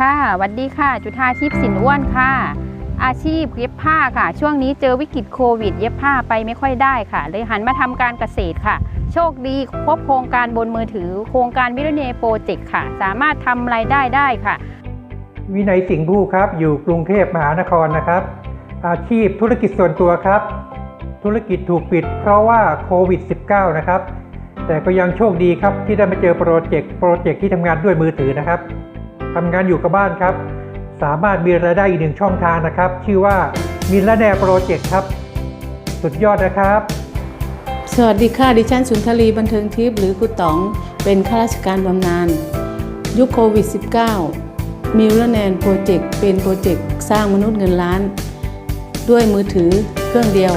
ค่ะวัสดีค่ะ จุธาทิพย์สินอ้วนค่ะ อาชีพเย็บผ้าค่ะ ช่วงนี้เจอวิกฤตโควิด เย็บผ้าไปไม่ค่อยได้ค่ะ เลยหันมาทำการเกษตรค่ะ โชคดีพบโครงการบนมือถือ โครงการมิลเนโปรเจกต์ค่ะ สามารถทำรายได้ได้ค่ะ วินัยสิงห์ผู้ครับ อยู่กรุงเทพมหานครนะครับ อาชีพธุรกิจส่วนตัวครับ ธุรกิจถูกปิด เพราะว่าโควิด -19 นะครับ แต่ก็ยังโชคดีครับที่ได้มาเจอโปรเจกต์โปรเจกต์ที่ทำงานด้วยมือถือนะครับ ทำงานอยู่กับบ้านครับ สามารถมีรายได้อีกหนึ่งช่องทางนะครับ ชื่อว่ามิลแนโปรเจกต์ครับ สุดยอดนะครับ สวัสดีค่ะ ดิฉันสุนทรีบันเทิงทิพย์หรือครูต๋องเป็นข้าราชการบำนาญยุคโควิด -19 มิลเลนแนนโปรเจกต์เป็นโปรเจกต์สร้างมนุษย์เงินล้าน ด้วยมือถือเครื่องเดียว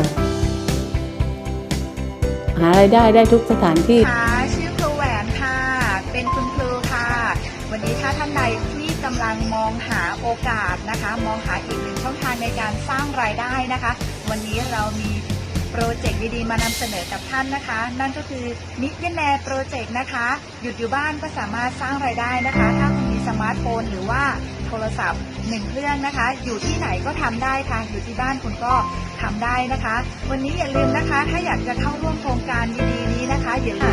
หารายได้ได้ทุกสถานที่ วันนี้ถ้าท่านใดที่กำลังมองหาโอกาสนะคะ มองหาอีกหนึ่งช่องทางในการสร้างรายได้นะคะ วันนี้เรามีโปรเจกต์ดีๆมานำเสนอกับท่านนะคะ นั่นก็คือมิกแนโปรเจกต์นะคะ หยุดอยู่บ้านก็สามารถสร้างรายได้นะคะ ถ้าคุณมีสมาร์ทโฟนหรือว่าโทรศัพท์หนึ่งเครื่องนะคะ อยู่ที่ไหนก็ทำได้ค่ะ อยู่ที่บ้านคุณก็ทำได้นะคะ วันนี้อย่าลืมนะคะ ถ้าอยากจะเข้าร่วมโครงการดีๆนี้นะคะอย่าลืม